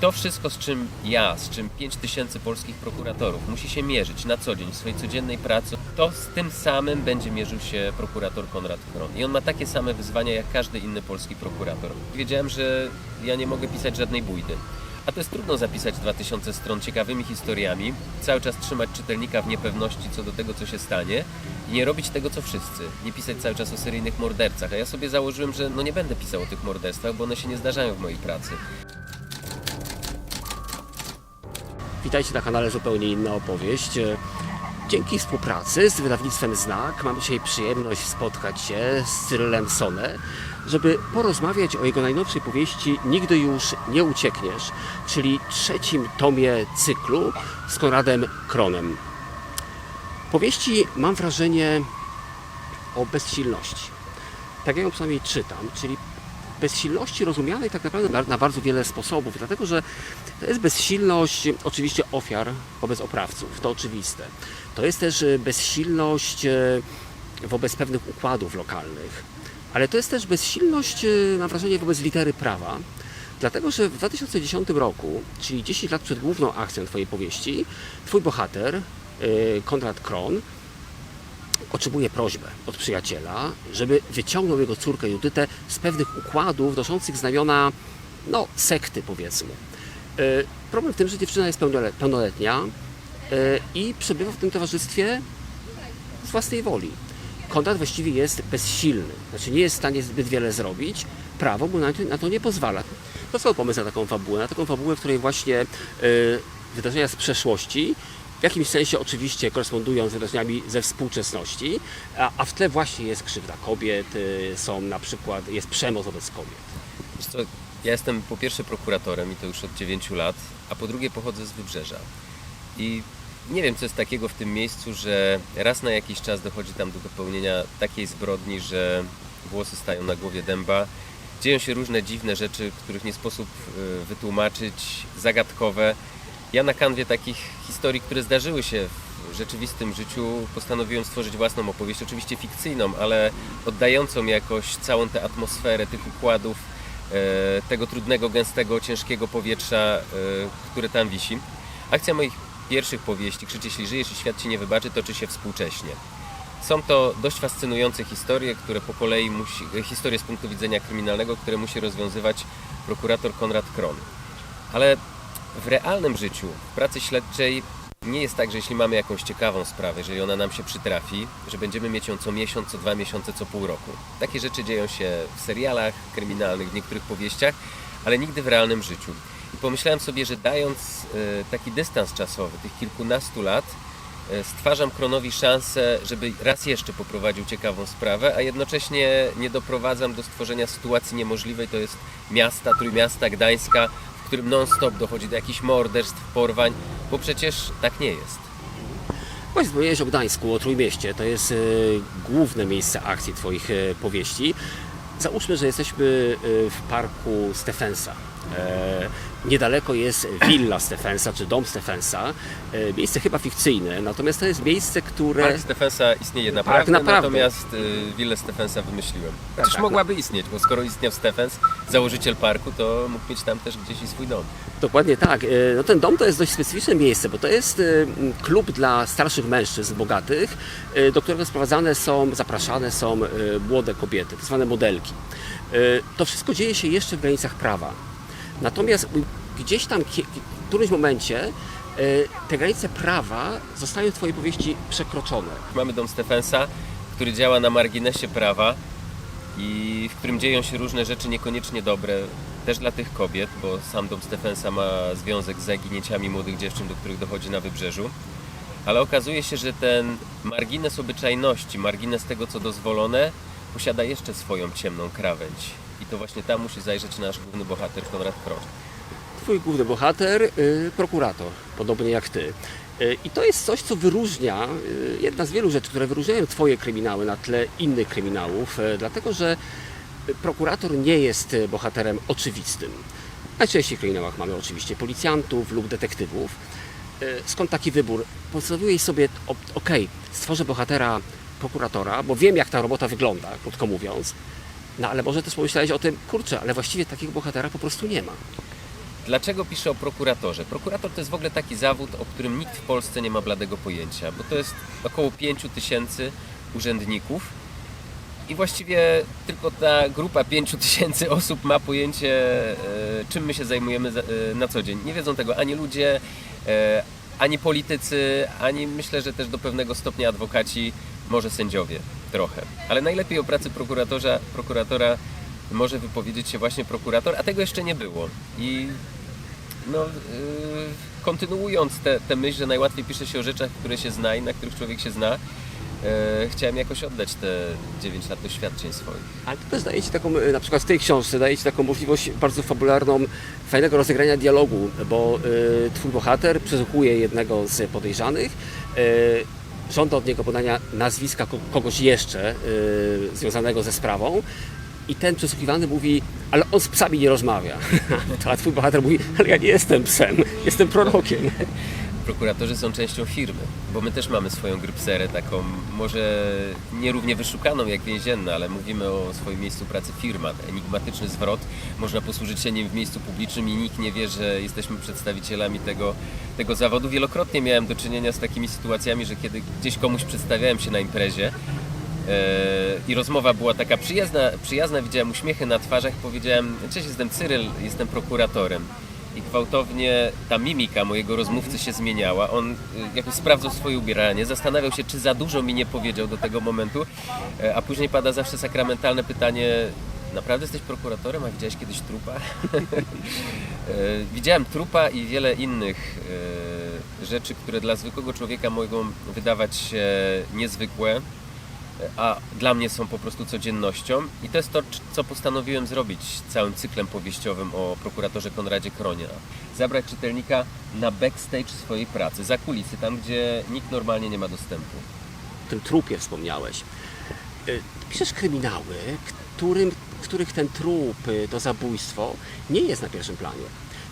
to wszystko, z czym ja, z czym 5 tysięcy polskich prokuratorów musi się mierzyć na co dzień w swojej codziennej pracy, to z tym samym będzie mierzył się prokurator Konrad Kron. I on ma takie same wyzwania jak każdy inny polski prokurator. Wiedziałem, że ja nie mogę pisać żadnej bójdy. A to jest trudno zapisać 2000 stron ciekawymi historiami, cały czas trzymać czytelnika w niepewności co do tego, co się stanie i nie robić tego, co wszyscy. Nie pisać cały czas o seryjnych mordercach. A ja sobie założyłem, że no nie będę pisał o tych morderstwach, bo one się nie zdarzają w mojej pracy. Witajcie na kanale Zupełnie Inna Opowieść. E, Dzięki współpracy z wydawnictwem Znak mam dzisiaj przyjemność spotkać się z Cyrylem Sone, żeby porozmawiać o jego najnowszej powieści Nigdy już nie uciekniesz, czyli trzecim tomie cyklu z Konradem Kronem. Powieści mam wrażenie o bezsilności. Tak jak ją przynajmniej czytam, czyli bezsilności rozumianej tak naprawdę na, bardzo wiele sposobów, dlatego że to jest bezsilność oczywiście ofiar wobec oprawców, to oczywiste. To jest też e, bezsilność e, wobec pewnych układów lokalnych, ale to jest też bezsilność, e, mam wrażenie, wobec litery prawa, dlatego że w 2010 roku, czyli 10 lat przed główną akcją Twojej powieści, Twój bohater, Konrad Kron, otrzymuje prośbę od przyjaciela, żeby wyciągnął jego córkę Judytę z pewnych układów noszących znamiona, no, sekty powiedzmy. E, Problem w tym, że dziewczyna jest pełnole- pełnoletnia e, i przebywa w tym towarzystwie z własnej woli. Konrad właściwie jest bezsilny, znaczy nie jest w stanie zbyt wiele zrobić, prawo mu na to, na to nie pozwala. To są pomysł na taką fabułę, na taką fabułę, w której właśnie e, wydarzenia z przeszłości w jakimś sensie oczywiście korespondują z wydarzeniami ze współczesności, a, a w tle właśnie jest krzywda kobiet, y, są na przykład, jest przemoc wobec kobiet. Ja jestem po pierwsze prokuratorem i to już od 9 lat, a po drugie pochodzę z Wybrzeża. I nie wiem, co jest takiego w tym miejscu, że raz na jakiś czas dochodzi tam do popełnienia takiej zbrodni, że włosy stają na głowie dęba. Dzieją się różne dziwne rzeczy, których nie sposób y, wytłumaczyć, zagadkowe. Ja na kanwie takich historii, które zdarzyły się w rzeczywistym życiu, postanowiłem stworzyć własną opowieść, oczywiście fikcyjną, ale oddającą jakoś całą tę atmosferę tych układów, e, tego trudnego, gęstego, ciężkiego powietrza, e, które tam wisi. Akcja moich pierwszych powieści, Krzycz jeśli żyjesz i świat ci nie wybaczy, toczy się współcześnie. Są to dość fascynujące historie, które po kolei musi, historie z punktu widzenia kryminalnego, które musi rozwiązywać prokurator Konrad Kron. Ale w realnym życiu, w pracy śledczej nie jest tak, że jeśli mamy jakąś ciekawą sprawę, jeżeli ona nam się przytrafi, że będziemy mieć ją co miesiąc, co dwa miesiące, co pół roku. Takie rzeczy dzieją się w serialach kryminalnych, w niektórych powieściach, ale nigdy w realnym życiu. I pomyślałem sobie, że dając e, taki dystans czasowy, tych kilkunastu lat, e, stwarzam Kronowi szansę, żeby raz jeszcze poprowadził ciekawą sprawę, a jednocześnie nie doprowadzam do stworzenia sytuacji niemożliwej, to jest miasta, Trójmiasta, Gdańska, którym non-stop dochodzi do jakichś morderstw, porwań, bo przecież tak nie jest. Właśnie wspomniałeś o Gdańsku, o Trójmieście, to jest e, główne miejsce akcji Twoich e, powieści. Załóżmy, że jesteśmy e, w parku Stefensa. E, niedaleko jest willa Stefensa, czy dom Stefensa. E, miejsce chyba fikcyjne, natomiast to jest miejsce, które... Park Stefensa istnieje naprawdę, naprawdę. natomiast y, willę Stefensa wymyśliłem. Tak, tak. mogłaby istnieć, bo skoro istniał Stefens, założyciel parku, to mógł mieć tam też gdzieś i swój dom. Dokładnie tak. E, No ten dom to jest dość specyficzne miejsce, bo to jest e, klub dla starszych mężczyzn bogatych, e, do którego sprowadzane są, zapraszane są e, młode kobiety, tak zwane modelki. E, To wszystko dzieje się jeszcze w granicach prawa. Natomiast gdzieś tam w którymś momencie e, te granice prawa zostają w Twojej powieści przekroczone. Mamy dom Stefensa, który działa na marginesie prawa i w którym dzieją się różne rzeczy niekoniecznie dobre, też dla tych kobiet, bo sam dom Stefensa ma związek z zaginięciami młodych dziewczyn, do których dochodzi na wybrzeżu. Ale okazuje się, że ten margines obyczajności, margines tego, co dozwolone, posiada jeszcze swoją ciemną krawędź. I to właśnie tam musi zajrzeć nasz główny bohater Konrad Krosz. Twój główny bohater, y, prokurator, podobnie jak ty. Y, I to jest coś, co wyróżnia, y, jedna z wielu rzeczy, które wyróżniają Twoje kryminały na tle innych kryminałów, dlatego że prokurator nie jest bohaterem oczywistym. Najczęściej w kryminałach mamy oczywiście policjantów lub detektywów. Skąd taki wybór? Postanowiłeś sobie, o- okej, stworzę bohatera prokuratora, bo wiem jak ta robota wygląda, krótko mówiąc, no ale może też pomyślałeś o tym, kurczę, ale właściwie takiego bohatera po prostu nie ma. Dlaczego piszę o prokuratorze? Prokurator to jest w ogóle taki zawód, o którym nikt w Polsce nie ma bladego pojęcia, bo to jest około 5 tysięcy urzędników i właściwie tylko ta grupa 5 tysięcy osób ma pojęcie, e, czym my się zajmujemy za- e, na co dzień. Nie wiedzą tego ani ludzie, e, ani politycy, ani myślę, że też do pewnego stopnia adwokaci, może sędziowie trochę. Ale najlepiej o pracy prokuratorza, prokuratora może wypowiedzieć się właśnie prokurator, a tego jeszcze nie było. I no, yy, kontynuując tę myśl, że najłatwiej pisze się o rzeczach, które się zna i na których człowiek się zna, yy, chciałem jakoś oddać te 9 lat doświadczeń swoich. Ale to też daje Ci taką, e, na przykład w tej książce, daje Ci taką możliwość bardzo fabularną, fajnego rozegrania dialogu, bo y, Twój bohater przesłuchuje jednego z podejrzanych, y, żąda od niego podania nazwiska ko- kogoś jeszcze y, związanego ze sprawą i ten przesłuchiwany mówi, ale on z psami nie rozmawia. A Twój bohater mówi, ale ja nie jestem psem, jestem prorokiem. Prokuratorzy są częścią firmy, bo my też mamy swoją grypserę, taką może nierównie wyszukaną jak więzienna, ale mówimy o swoim miejscu pracy firma. Enigmatyczny zwrot, można posłużyć się nim w miejscu publicznym i nikt nie wie, że jesteśmy przedstawicielami tego, tego zawodu. Wielokrotnie miałem do czynienia z takimi sytuacjami, że kiedy gdzieś komuś przedstawiałem się na imprezie, e, i rozmowa była taka przyjazna, przyjazna, widziałem uśmiechy na twarzach, powiedziałem, cześć, jestem Cyryl, jestem prokuratorem. I gwałtownie ta mimika mojego rozmówcy się zmieniała. On y, jakoś sprawdzał swoje ubieranie, zastanawiał się, czy za dużo mi nie powiedział do tego momentu, E, a później pada zawsze sakramentalne pytanie, naprawdę jesteś prokuratorem, a widziałeś kiedyś trupa? E, Widziałem trupa i wiele innych e, rzeczy, które dla zwykłego człowieka mogą wydawać się niezwykłe, a dla mnie są po prostu codziennością. I to jest to, co postanowiłem zrobić całym cyklem powieściowym o prokuratorze Konradzie Kronia. Zabrać czytelnika na backstage swojej pracy, za kulisy, tam gdzie nikt normalnie nie ma dostępu. O tym trupie wspomniałeś. Y, Piszesz kryminały, którym, w których ten trup, y, to zabójstwo nie jest na pierwszym planie.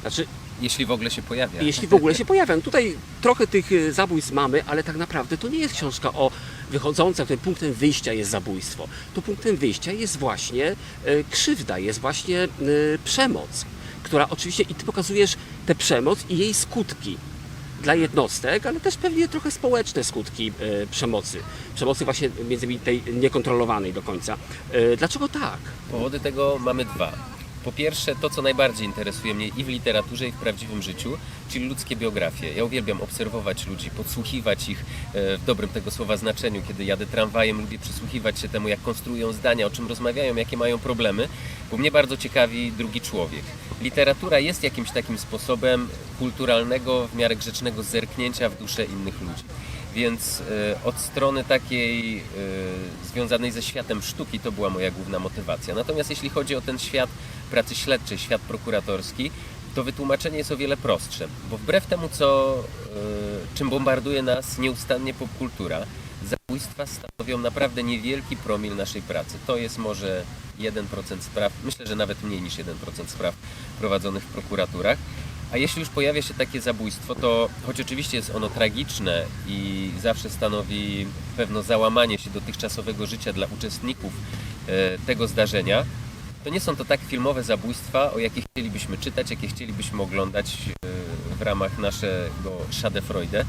Znaczy, Jeśli w ogóle się pojawia. jeśli w ogóle się pojawiam. Tutaj trochę tych y, zabójstw mamy, ale tak naprawdę to nie jest książka o wychodząca, której punktem wyjścia jest zabójstwo. To punktem wyjścia jest właśnie y, krzywda, jest właśnie y, przemoc, która oczywiście i ty pokazujesz tę przemoc i jej skutki dla jednostek, ale też pewnie trochę społeczne skutki y, przemocy. Przemocy właśnie między innymi tej niekontrolowanej do końca. Dlaczego tak? Powody tego mamy dwa. Po pierwsze, to co najbardziej interesuje mnie i w literaturze, i w prawdziwym życiu, czyli ludzkie biografie. Ja uwielbiam obserwować ludzi, podsłuchiwać ich e, w dobrym tego słowa znaczeniu. Kiedy jadę tramwajem, lubię przysłuchiwać się temu, jak konstruują zdania, o czym rozmawiają, jakie mają problemy, bo mnie bardzo ciekawi drugi człowiek. Literatura jest jakimś takim sposobem kulturalnego, w miarę grzecznego zerknięcia w duszę innych ludzi. Więc e, od strony takiej e, związanej ze światem sztuki to była moja główna motywacja. Natomiast jeśli chodzi o ten świat pracy śledczej, świat prokuratorski, to wytłumaczenie jest o wiele prostsze, bo wbrew temu, co, e, czym bombarduje nas nieustannie popkultura, zabójstwa stanowią naprawdę niewielki promil naszej pracy. To jest może 1% spraw, myślę, że nawet mniej niż 1% spraw prowadzonych w prokuraturach. A jeśli już pojawia się takie zabójstwo, to choć oczywiście jest ono tragiczne i zawsze stanowi pewno załamanie się dotychczasowego życia dla uczestników e, tego zdarzenia, to nie są to tak filmowe zabójstwa, o jakie chcielibyśmy czytać, jakie chcielibyśmy oglądać e, w ramach naszego Schadenfreude.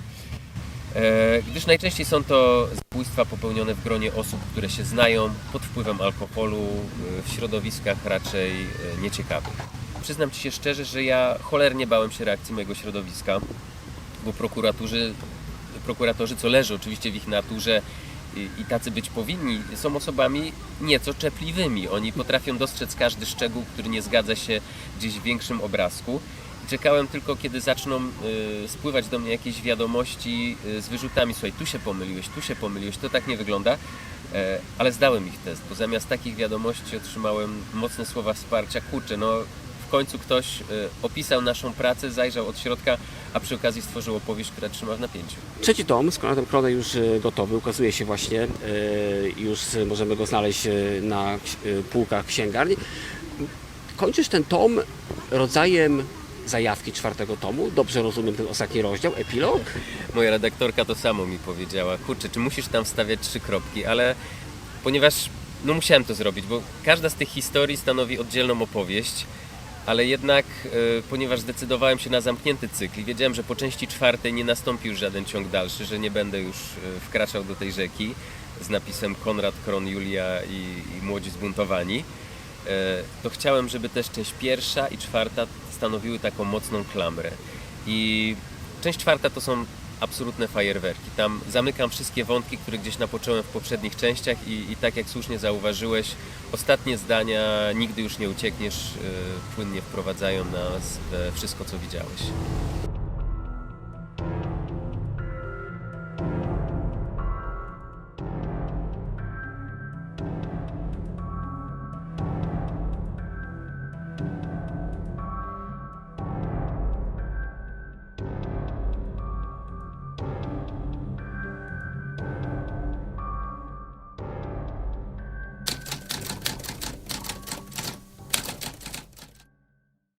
E, Gdyż najczęściej są to zabójstwa popełnione w gronie osób, które się znają, pod wpływem alkoholu, e, w środowiskach raczej nieciekawych. Przyznam Ci się szczerze, że ja cholernie bałem się reakcji mojego środowiska, bo prokuratorzy, prokuratorzy co leży oczywiście w ich naturze i, tacy być powinni, są osobami nieco czepliwymi. Oni potrafią dostrzec każdy szczegół, który nie zgadza się gdzieś w większym obrazku. Czekałem tylko, kiedy zaczną y, spływać do mnie jakieś wiadomości y, z wyrzutami. Słuchaj, tu się pomyliłeś, tu się pomyliłeś, to tak nie wygląda. E, ale zdałem ich test, bo zamiast takich wiadomości otrzymałem mocne słowa wsparcia. Kurczę, no w końcu ktoś y, opisał naszą pracę, zajrzał od środka, a przy okazji stworzył opowieść, która trzyma w napięciu. Trzeci tom z Konradem Kronem już e, gotowy, ukazuje się właśnie, e, już możemy go znaleźć na półkach księgarni. Kończysz ten tom rodzajem zajawki czwartego tomu, dobrze rozumiem ten ostatni rozdział, epilog. Moja redaktorka to samo mi powiedziała. Kurczę, czy musisz tam wstawiać trzy kropki, ale ponieważ no musiałem to zrobić, bo każda z tych historii stanowi oddzielną opowieść ale jednak, e, ponieważ zdecydowałem się na zamknięty cykl i wiedziałem, że po części czwartej nie nastąpi już żaden ciąg dalszy, że nie będę już e, wkraczał do tej rzeki z napisem Konrad, Kron, Julia i, i Młodzi Zbuntowani, e, to chciałem, żeby też część pierwsza i czwarta stanowiły taką mocną klamrę. I część czwarta to są absolutne fajerwerki. Tam zamykam wszystkie wątki, które gdzieś napocząłem w poprzednich częściach i, i tak jak słusznie zauważyłeś, ostatnie zdania nigdy już nie uciekniesz, e, płynnie wprowadzają nas we wszystko, co widziałeś.